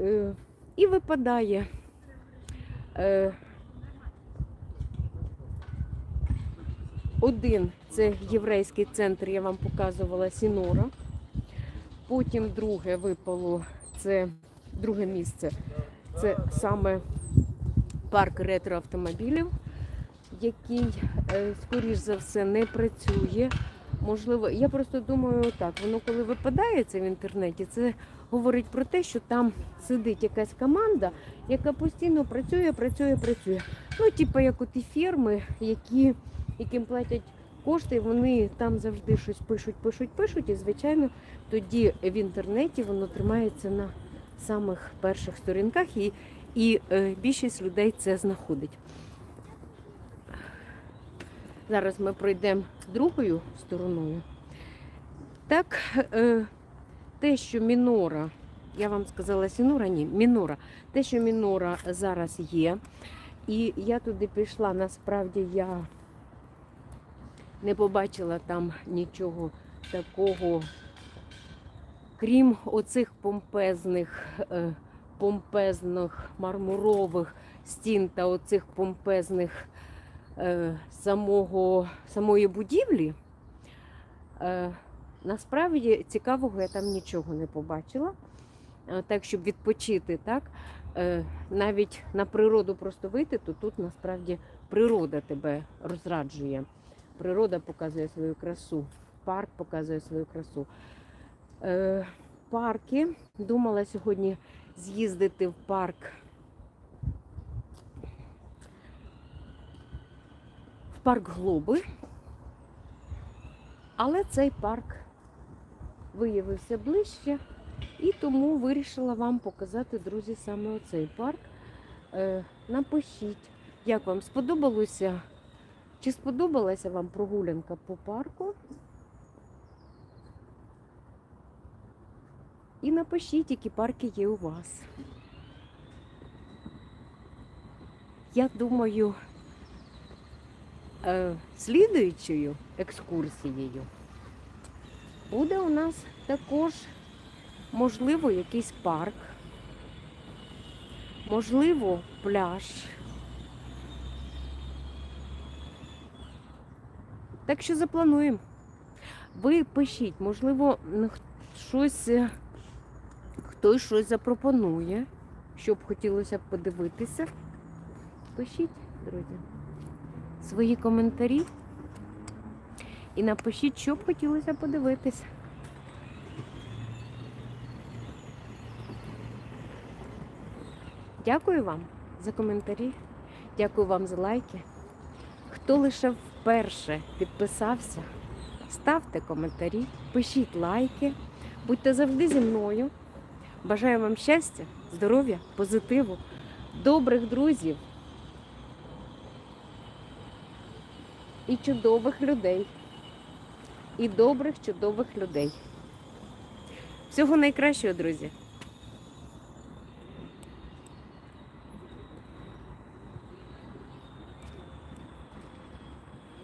Е, і випадає. Е, один це єврейський центр, я вам показувала Сінора. Потім друге випало це друге місце. Це саме парк ретроавтомобілів, який, е, скоріш за все, не працює. Можливо, я просто думаю, так, воно коли випадає це в інтернеті, це говорить про те, що там сидить якась команда, яка постійно працює, працює, працює. Ну, типу, як от і фірми, які, яким платять кошти, вони там завжди щось пишуть, пишуть, пишуть, і звичайно, тоді в інтернеті воно тримається на самих перших сторінках, і, і е, більшість людей це знаходить. Зараз ми пройдемо другою стороною. Так, е, те, що мінора, я вам сказала сінора, ні, мінора. Те, що мінора зараз є. І я туди пішла, насправді я не побачила там нічого такого, крім оцих помпезних, е, помпезних мармурових стін та оцих помпезних самого, самої будівлі. Е, насправді цікавого я там нічого не побачила. Е, Так, щоб відпочити, так, е, навіть на природу просто вийти, то тут насправді природа тебе розраджує. Природа показує свою красу, парк показує свою красу. Е, Парки. Думала сьогодні з'їздити в парк парк Глоби. Але цей парк виявився ближче, і тому вирішила вам показати, друзі, саме оцей парк. Е, напишіть, як вам сподобалося, чи сподобалася вам прогулянка по парку. І напишіть, які парки є у вас. Я думаю, е, слідуючою екскурсією буде у нас також, можливо, якийсь парк, можливо, пляж. Так що заплануємо. Ви пишіть, можливо, щось, е, хтось щось запропонує, щоб хотілося подивитися. Пишіть, друзі, свої коментарі і напишіть, що б хотілося подивитися. Дякую вам за коментарі. Дякую вам за лайки. Хто лише вперше підписався, ставте коментарі, пишіть лайки, будьте завжди зі мною. Бажаю вам щастя, здоров'я, позитиву, добрих друзів і чудових людей. І добрих, чудових людей. Всього найкращого, друзі!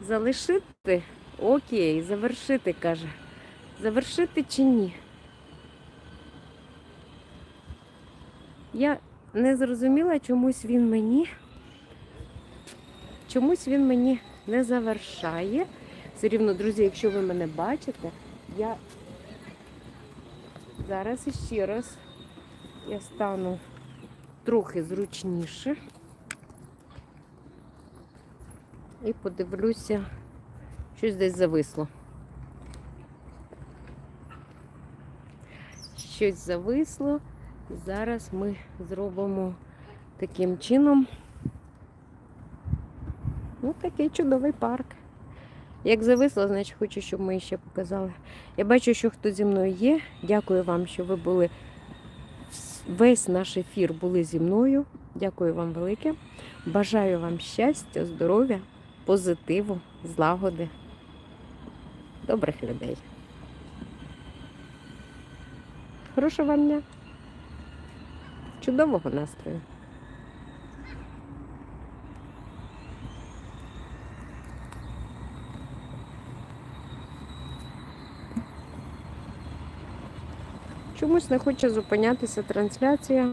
Залишити? Окей, завершити, каже. Завершити чи ні? Я не зрозуміла, чомусь він мені. Чомусь він мені не завершає. Все рівно, друзі, якщо ви мене бачите, я зараз іще раз я стану трохи зручніше. І подивлюся, щось десь зависло. Щось зависло. Зараз ми зробимо таким чином. Ну, такий чудовий парк. Як зависло, значить хочу, щоб ми ще показали. Я бачу, що хто зі мною є. Дякую вам, що ви були весь наш ефір були зі мною. Дякую вам велике. Бажаю вам щастя, здоров'я, позитиву, злагоди, добрих людей. Хорошого вам дня. Чудового настрою. Чомусь не хоче зупинятися трансляція.